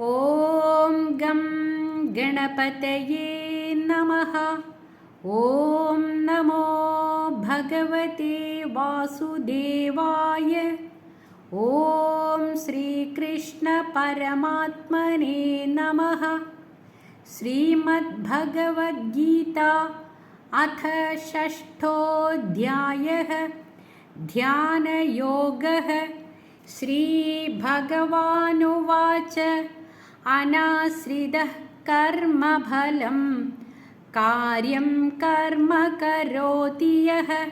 ॐ गं गणपतये नमः। ॐ नमो भगवते वासुदेवाय। ॐ श्रीकृष्णपरमात्मने नमः। श्रीमद्भगवद्गीता अथ षष्ठोऽध्यायः। ध्यानयोगः। श्रीभगवानुवाच अनाश्रितः कर्मफलं कार्यं कर्म करोति यः।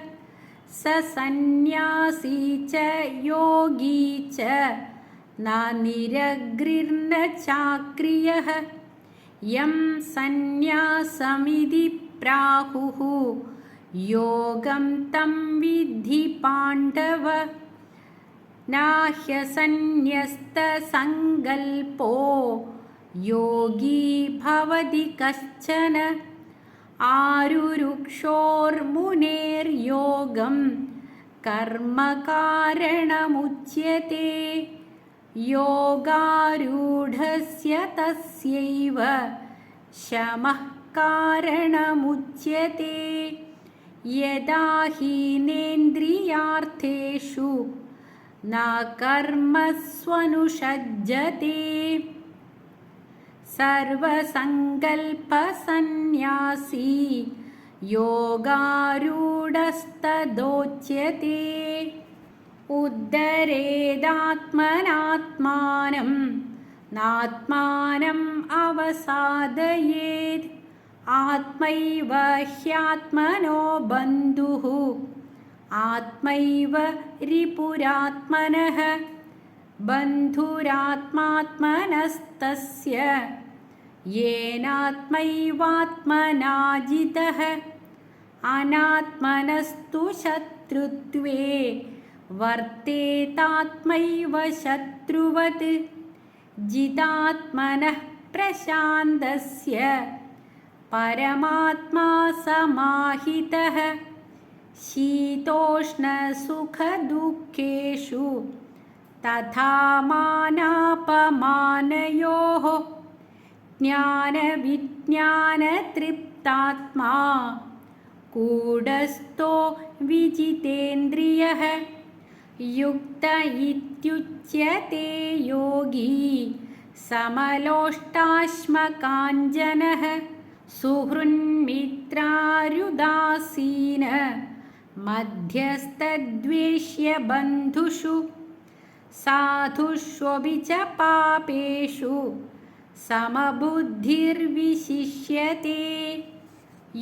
स सन्न्यासी च योगी च। न निरग्रिर्न चाक्रियः। यं सन्न्यासमिति प्राहुः। योगं तं विद्धि पाण्डव नाह्यसन्न्यस्तसङ्कल्पो योगी भवति कश्चन आरुरुक्षोर्मुनेर्योगं कर्मकारणमुच्यते योगारूढस्य तस्यैव शमः कारणमुच्यते यदा हीनेन्द्रियार्थेषु न कर्मस्वनुषज्जते। सर्वसङ्कल्पसन्न्यासी योगारूढस्तदोच्यते। उद्धरेदात्मनात्मानं नात्मानम् अवसादयेत्। आत्मैव ह्यात्मनो बन्धुः ആത്മൈവ രിപുരാത്മന ബന്ധുരാത്മാത്മനസ്തസ്യ യേനാത്മൈവാത്മനാ ജിതഃ അനാത്മനസ്തു ശത്രുത്വേ വർത്തേതാത്മൈവ ശത്രുവത് ജിതാത്മനഃ പ്രശാന്തസ്യ പരമാത്മാ സമാഹിതഃ शीतोष्णसुखदुःखेषु तथा मानापमानयोः ज्ञानविज्ञानतृप्तात्मा कूढस्थो विजितेन्द्रियः युक्त इत्युच्यते योगी समलोष्टाश्मकाञ्जनः सुहृन्मित्रारुदासीन മധ്യസ്ഥദ്വേഷ്യബന്ധുഷു സാധുഷ്വപി ച പാപേഷു സമബുദ്ധിർവിശിഷ്യത്തെ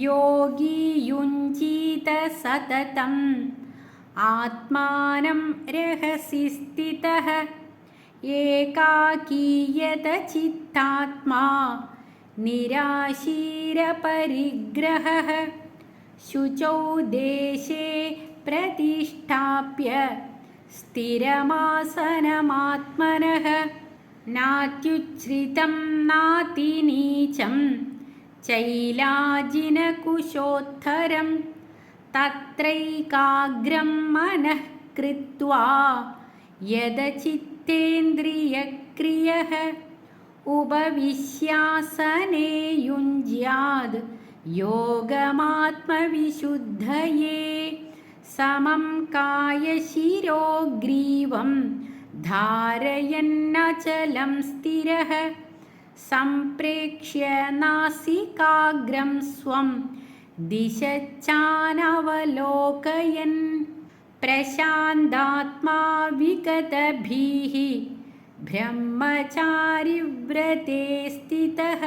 യോഗി യുഞ്ചീത സതതം ആത്മാനം രഹസി സ്ഥിത ഏകാകീയത ചിത്താത്മാ നിരാശീരപരിഗ്രഹ. शुचौ देशे प्रतिष्ठाप्य स्थिरमासनमात्मनः नात्युच्छ्रितं नातिनीचं चैलाजिनकुशोत्थरं तत्रैकाग्रं मनः कृत्वा यदचित्तेन्द्रियक्रियः उपविश्यासने युञ्ज्याद् योगमात्मविशुद्धये समं कायशिरोग्रीवं धारयन्नचलं स्थिरः सम्प्रेक्ष्य नासिकाग्रं स्वं दिशच्चानवलोकयन् प्रशान्तात्मा विगतभिः ब्रह्मचारिव्रते स्थितः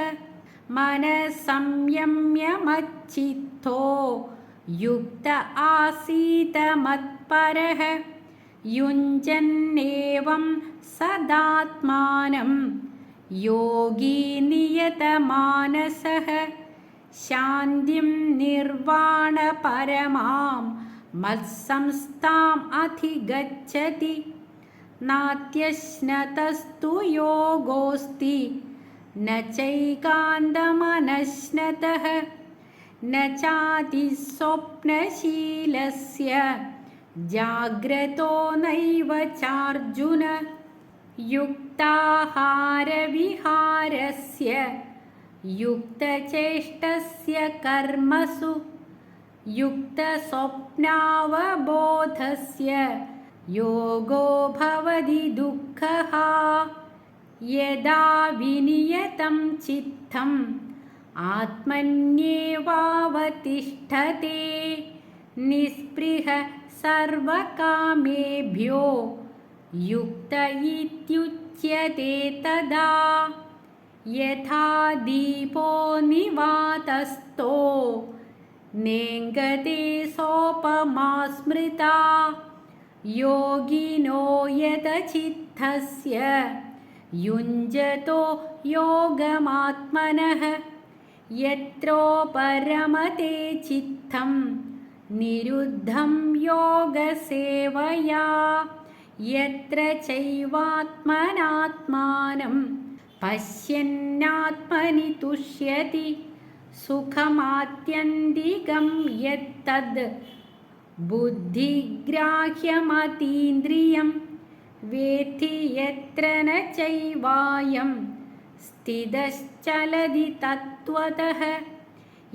मनसंयम्यमच्चित्तो युक्त आसीत मत्परः युञ्जन्नेवं सदात्मानं योगी नियतमानसः शान्तिं निर्वाणपरमां मत्संस्थाम् अधिगच्छति नात्यश्नतस्तु योगोऽस्ति न चैकान्तमनश्नतः न चातिस्वप्नशीलस्य जाग्रतो नैव चार्जुन युक्ताहारविहारस्य युक्तचेष्टस्य कर्मसु युक्तस्वप्नावबोधस्य योगो भवति दुःखः यदा विनियतं चित्तम् आत्मन्येवावतिष्ठते निःस्पृह सर्वकामेभ्यो युक्त इत्युच्यते तदा। यथा दीपो निवातस्थो नेङ्गते सोपमा स्मृता योगिनो यतचित्तस्य युञ्जतो योगमात्मनः यत्रोपरमते चित्तं निरुद्धं योगसेवया यत्र चैवात्मनात्मानं पश्यन्नात्मनि तुष्यति सुखमात्यन्तिकं यत्तद् बुद्धिग्राह्यमतीन्द्रियं वेत्ति यत्र न चैवायं स्थितश्चलति तत्त्वतः।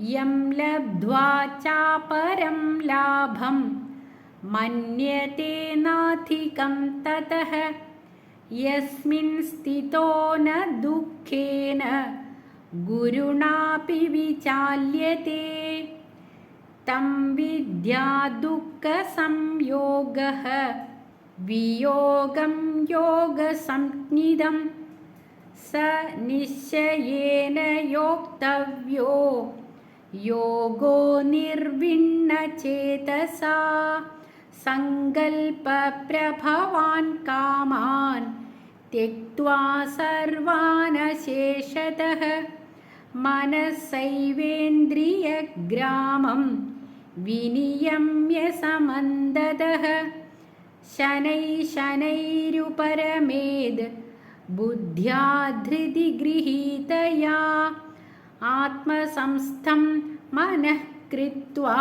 यं लब्ध्वा चापरं लाभं मन्यते नाधिकं ततः। यस्मिन् स्थितो न दुःखेन गुरुणापि विचाल्यते। तं विद्या दुःखसंयोगः वियोगं योगसंज्ञिदं स निश्चयेन योक्तव्यो। योगो निर्विण्णचेतसा। सङ्कल्पप्रभवान् कामान्। त्यक्त्वा सर्वानशेषतः। मनसैवेन्द्रियग्रामं विनियम्य समन्दतः शनै शनैरुपरमेद् बुद्ध्या धृति गृहीतया आत्मसंस्थं मनः कृत्वा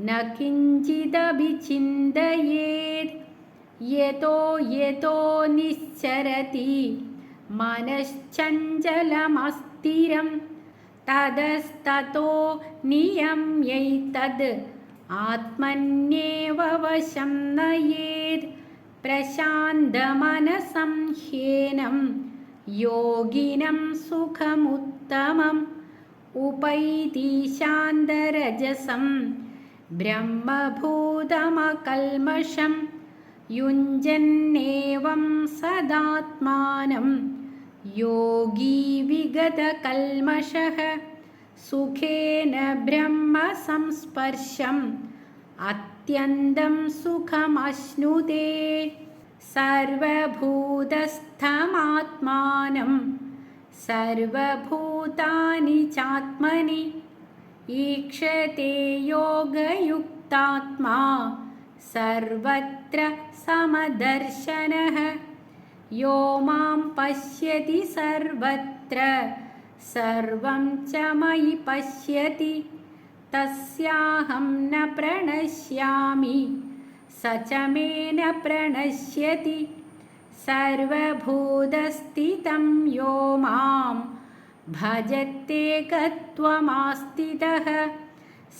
न किञ्चिदभिचिन्तयेत् यतो यतो निश्चरति मनश्चञ्चलमस्थिरं ततस्ततो नियम्यैतद् ആത്മന്യേവ വശം നയേത് പ്രശാന്തമനസം ഹ്യേനം യോഗിനം സുഖമുത്തമം ഉപൈതി ശാന്തരജസം ബ്രഹ്മഭൂതമകൽമഷം യുഞ്ജന്നേവം സദാത്മാനം യോഗീ വിഗതകൽമഷഃ सुखेन ब्रह्मसंस्पर्शम् अत्यन्तं सुखमश्नुते। सर्वभूतस्थमात्मानं। सर्वभूतानि चात्मनि। ईक्षते योगयुक्तात्मा। सर्वत्र समदर्शनः। यो मां पश्यति सर्वत्र सर्वं च मयि पश्यति तस्याहं न प्रणश्यामि स च मे न प्रणश्यति सर्वभूतस्थितं यो मां भजत्येकत्वमास्थितः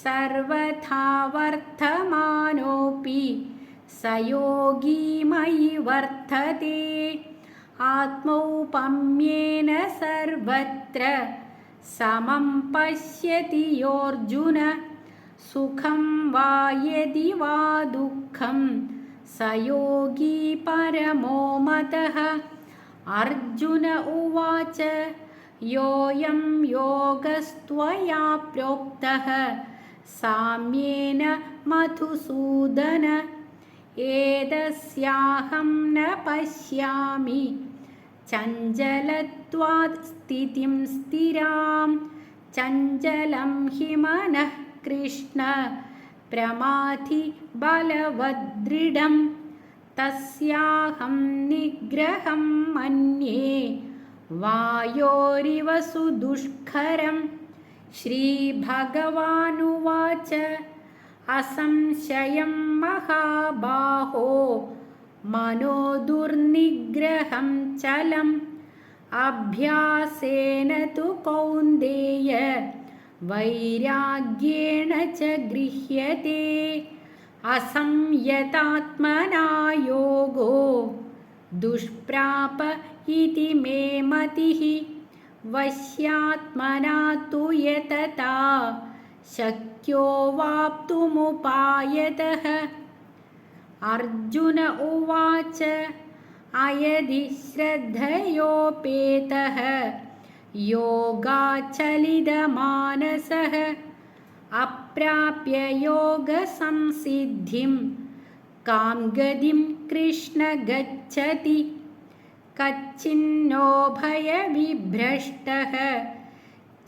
सर्वथा वर्धमानोऽपि स योगी मयि वर्धते ആത്മൗപമ്യേന സർവത്ര സമം പശ്യതി യോർജുന സുഖം വായതി വാ ദുഃഖം സയോഗി പരമോ മത അർജുന ഉവാച യോയം യോഗസ്ത്വയാ പ്രോക്ത സാമ്യേന മധുസൂദന ഏതസ്യാഹം ന പശ്യാമി. ചഞ്ചലത്വാത് സ്ഥിതിം സ്ഥിരാം. ചഞ്ചലം ഹി മനഃ കൃഷ്ണ. പ്രമാധി ബലവദൃഢം. തസ്യാഹം നിഗ്രഹം മന്യേ. വായോരിവ സുദുഷ്കരം. ശ്രീഭഗവാനുവാച असंशयं महाबाहो मनोदुर्निग्रहं चलम्। अभ्यासेन तु कौन्देय वैराग्येण च गृह्यते। असंयतात्मना योगो दुष्प्राप इति मे मतिः वश्यात्मना तु यतता शक्यो वाप्तुमुपायतः अर्जुन उवाच अयदि श्रद्धयोपेतः योगाचलितमानसः अप्राप्य योगसंसिद्धिं कां गतिं कृष्ण गच्छति कच्चिन्नो भयविभ्रष्टः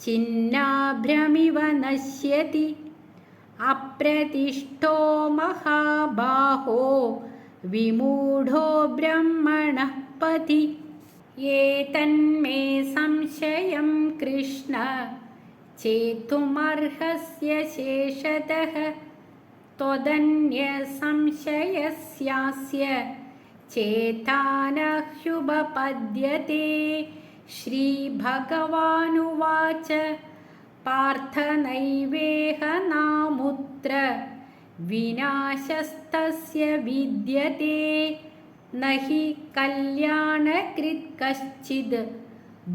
छिन्नाभ्रमिव नश्यति अप्रतिष्ठो महाबाहो विमूढो ब्रह्मणः पथि एतन्मे संशयं कृष्ण चेतुमर्हस्य शेषतः त्वदन्यसंशयस्यास्य चेतानह्युपपद्यते श्रीभगवानुवाच पार्थनैवेह नामुत्र विनाशस्तस्य विद्यते न हि कल्याणकृत् कश्चिद्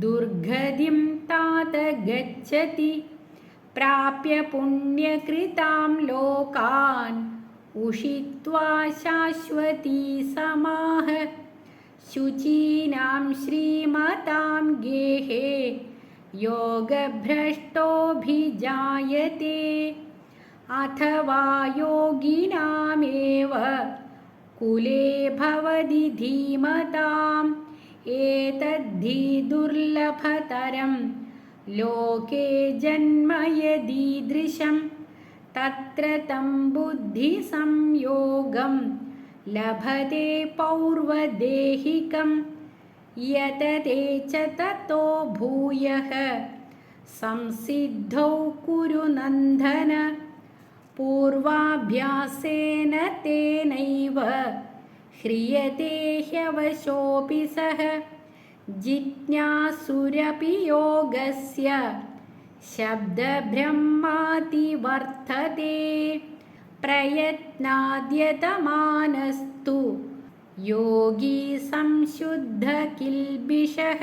दुर्गतिं तात गच्छति प्राप्य पुण्यकृतां लोकान् उषित्वा शाश्वती समाह शुचीनां श्रीमतां गेहे योगभ्रष्टोऽभिजायते अथवा योगिनामेव कुले भवति धीमताम् एतद्धि दुर्लभतरं लोके जन्म यदीदृशं तत्र तं बुद्धिसंयोगं ലഭതേ പൗർവദേഹികം. യതതേ ച തത്തോ ഭൂയഃ. സംസിദ്ധൗ കുരു നന്ദന. പൂർവാഭ്യാസേന തേനൈവ. ഹ്രിയത്തെ ഹ്യവശോപി സഹ ജിജ്ഞാസുരപി യോഗസ്യ. ശബ്ദബ്രഹ്മാതിവർത്തതേ प्रयत्नाद्यतमानस्तु योगी संशुद्धकिल्बिषः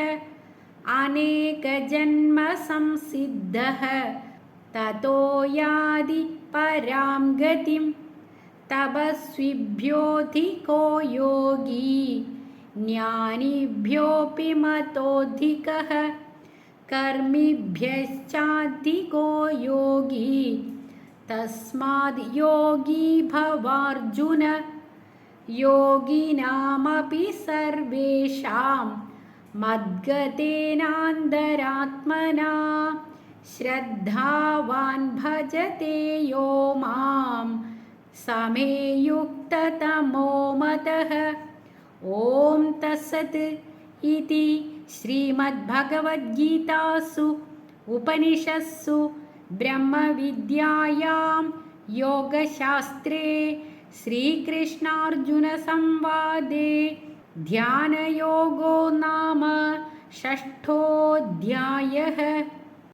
अनेकजन्मसंसिद्धः ततो यादि परां गतिं तपस्विभ्योऽधिको योगी ज्ञानिभ्योऽपि मतोऽधिकः कर्मिभ्यश्चाधिको योगी तस्माद् योगी भवार्जुन। योगिनामपि सर्वेषां मद्गतेनान्तरात्मना। श्रद्धावान् भजते यो मां समे युक्ततमो मतः। ॐ तत्सत् इति श्रीमद्भगवद्गीतासु उपनिषत्सु ब्रह्मविद्यायां योगशास्त्रे श्रीकृष्णार्जुनसंवादे ध्यानयोगो नाम षष्ठोऽध्यायः